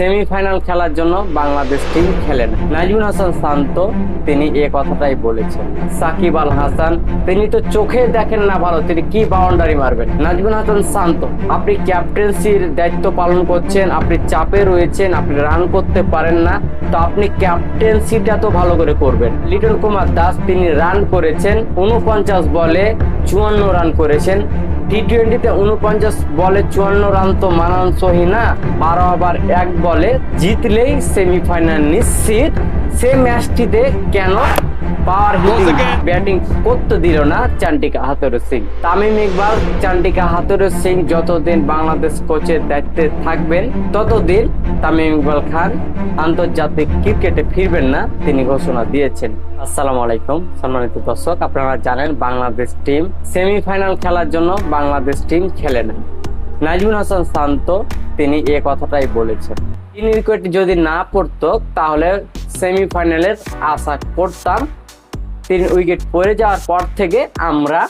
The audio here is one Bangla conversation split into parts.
সেমিফাইনাল খেলার জন্য বাংলাদেশ টিম খেলেন। নাজমুল হাসান শান্ত, তিনি এ কথাটাই বলেছেন। সাকিব আল হাসান, তিনি তো চোখে দেখেন না ভালো, তিনি কি বাউন্ডারি মারবেন? নাজমুল হাসান শান্ত, আপনি ক্যাপ্টেন্সির দায়িত্ব পালন করছেন, আপনি চাপে রয়েছেন, আপনি রান করতে পারেন না, তো আপনি ক্যাপ্টেন্সিটা তো ভালো করে করবেন। লিটন কুমার দাস, তিনি রান করেছেন, উনপঞ্চাশ বলে চুয়ান্ন রান করেছেন। টি টোয়েন্টিতে উনপঞ্চাশ বলে চুয়ান্ন রান তো মানানসহী না, বারো ওভার এক বলে জিতলেই সেমিফাইনাল নিশ্চিত। সে ম্যাচটিতে কেন পাওয়ার হিটিং ব্যাটিং করতে দিল না চান্টিকা হাতুর সিং। তামিম ইকবাল চান্টিকা হাতুর সিং যতদিন বাংলাদেশ কোচের দায়িত্বে থাকবেন ততদিন তামিম ইকবাল খান আন্তর্জাতিক ক্রিকেটে ফিরবেন না তিনি ঘোষণা দিয়েছেন। আসসালামু আলাইকুম সম্মানিত দর্শক আপনারা জানেন বাংলাদেশ টিম সেমিফাইনাল খেলার জন্য বাংলাদেশ টিম খেলে না। নাজমুল হাসান শান্ত তিনি এ কথাটাই বলেছেন তিন উইকেট যদি না পড়তো তাহলে সেমিফাইনালের আশা করতাম তিন উইকেট পড়ে যাওয়ার পর থেকে আমরা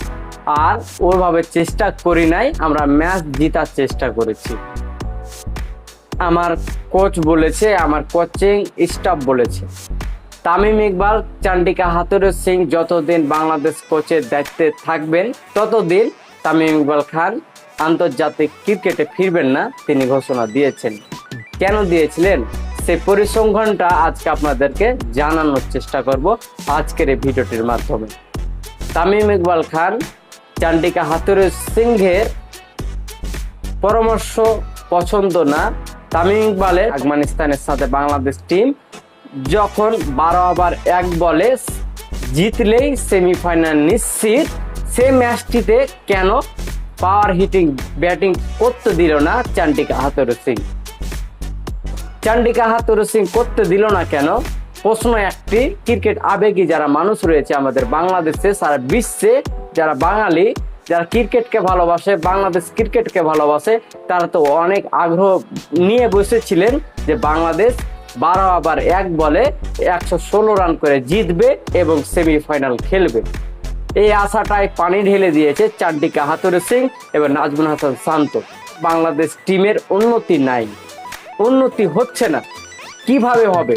আর ওইভাবে চেষ্টা করি নাই, আমরা ম্যাচ জিতার চেষ্টা করেছি। আমার কোচ বলেছে, আমার কোচিং স্টাফ বলেছে, তামিম ইকবাল, চান্ডিকা হাতুর সিং যতদিন বাংলাদেশ কোচের দায়িত্বে থাকবেন, ততদিন তামিম ইকবাল খান আন্তর্জাতিক ক্রিকেটে ফিরবেন না, তিনি ঘোষণা দিয়েছেন। কেন দিয়েছিলেন? সেই পরিসংখ্যানটা আজকে আপনাদেরকে জানানোর চেষ্টা করব আজকের এই ভিডিওটির মাধ্যমে। তামিম ইকবাল খান, চান্ডিকা হাতুর সিংহের পরামর্শ পছন্দ না। তামিম ইকবালের আফগানিস্তানের সাথে বাংলাদেশ টিম যখন বারো ওভার এক বলে জিতলেই সেমিফাইনাল নিশ্চিত, সে ম্যাচটিতে কেন পাওয়ার হিটিং ব্যাটিং করতে দিল না চান্ডিকা হাতুর সিং? চান্ডিকা হাতুর সিং করতে দিল না কেন? প্রশ্ন একটি, ক্রিকেট আবেগী যারা মানুষ রয়েছে আমাদের বাংলাদেশে, সারা বিশ্বে যারা বাঙালি, যারা ক্রিকেটকে ভালোবাসে, বাংলাদেশ ক্রিকেটকে ভালোবাসে, তারা তো অনেক আগ্রহ নিয়ে বসেছিলেন যে বাংলাদেশ বারো আবার এক বলে একশো ষোলো রান করে জিতবে এবং সেমিফাইনাল খেলবে। এই আশাটায় পানি ঢেলে দিয়েছে চান্ডিকা হাতুরে সিং এবং নাজমুল হাসান শান্ত। বাংলাদেশ টিমের উন্নতি নাই। উন্নতি হচ্ছে না। কীভাবে হবে?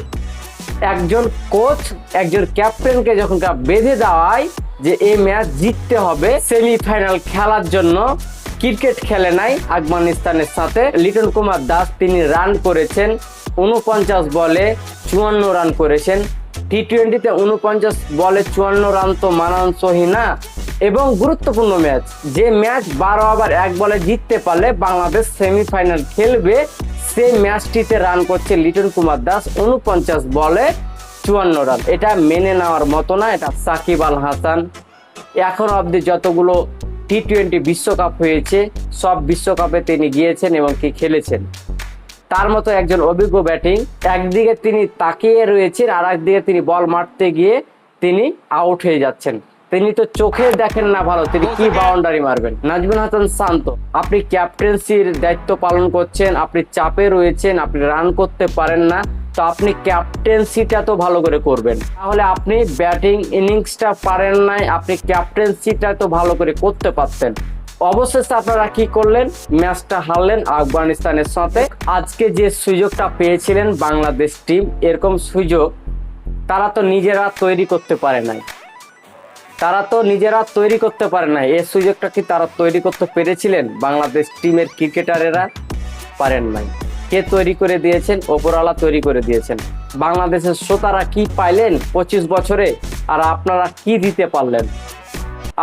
একজন কোচ একজন ক্যাপ্টেনকে যখন বেঁধে দেওয়ায় যে এই ম্যাচ জিততে হবে সেমিফাইনাল খেলার জন্য ক্রিকেট খেলে নাই আফগানিস্তানের সাথে। লিটন কুমার দাস তিনি রান করেছেন, উনপঞ্চাশ বলে চুয়ান্ন রান করেছেন। টি টোয়েন্টিতে উনপঞ্চাশ বলে চুয়ান্ন রান তো মানানসই না। এবং গুরুত্বপূর্ণ ম্যাচ। যে ম্যাচ বারো ওভার এক বলে জিততে পারলে বাংলাদেশ সেমিফাইনাল খেলবে, সেই ম্যাচটিতে রান করছে লিটন কুমার দাস উনপঞ্চাশ বলে চুয়ান্ন রান। এটা মেনে নেওয়ার মতো না, এটা সাকিব আল হাসান। এখন অবধি যতগুলো টি টোয়েন্টি বিশ্বকাপ হয়েছে, সব বিশ্বকাপে তিনি গিয়েছেন এবং কি খেলেছেন। তার মতো একজন অভিজ্ঞ ব্যাটিং। একদিকে তিনি তাকিয়ে রয়েছেন আর একদিকে তিনি বল মারতে গিয়ে তিনি আউট হয়ে যাচ্ছেন। তিনি তো চোখে দেখেন না ভালো তিনি কি বাউন্ডারি মারবেন? নাজমুল হাসান শান্ত আপনি ক্যাপ্টেন্সির দায়িত্ব পালন করছেন আপনি চাপে রয়েছেন আপনি রান করতে পারেন না তো আপনি ক্যাপ্টেন্সিটা তো ভালো করে করবেন। তাহলে আপনি ব্যাটিং ইনিংসটা পারেন নাই আপনি ক্যাপ্টেন্সিটা তো ভালো করে করতে পারতেন। অবশেষে আপনারা কি করলেন? ম্যাচটা হারলেন আফগানিস্তানের সাথে। আজকে যে সুযোগটা পেয়েছিলেন বাংলাদেশ টিম এরকম সুযোগ তারা তো নিজেরা তৈরি করতে পারে নাই। তারা তো নিজেরা তৈরি করতে পারে নাই এই সুযোগটা কি তারা তৈরি করতে পেরেছিলেন? বাংলাদেশ টিমের ক্রিকেটারেরা পারেন নাই। কে তৈরি করে দিয়েছেন? ওপরওয়ালা তৈরি করে দিয়েছেন। বাংলাদেশের শ্রোতারা কি পাইলেন পঁচিশ বছরে? আর আপনারা কি দিতে পারলেন?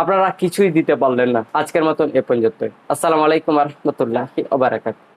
আপনারা কিছুই দিতে পারলেন না। আজকের মতন এ পর্যন্ত আসসালামু আলাইকুম রহমতুল্লাহ ওবারাকাত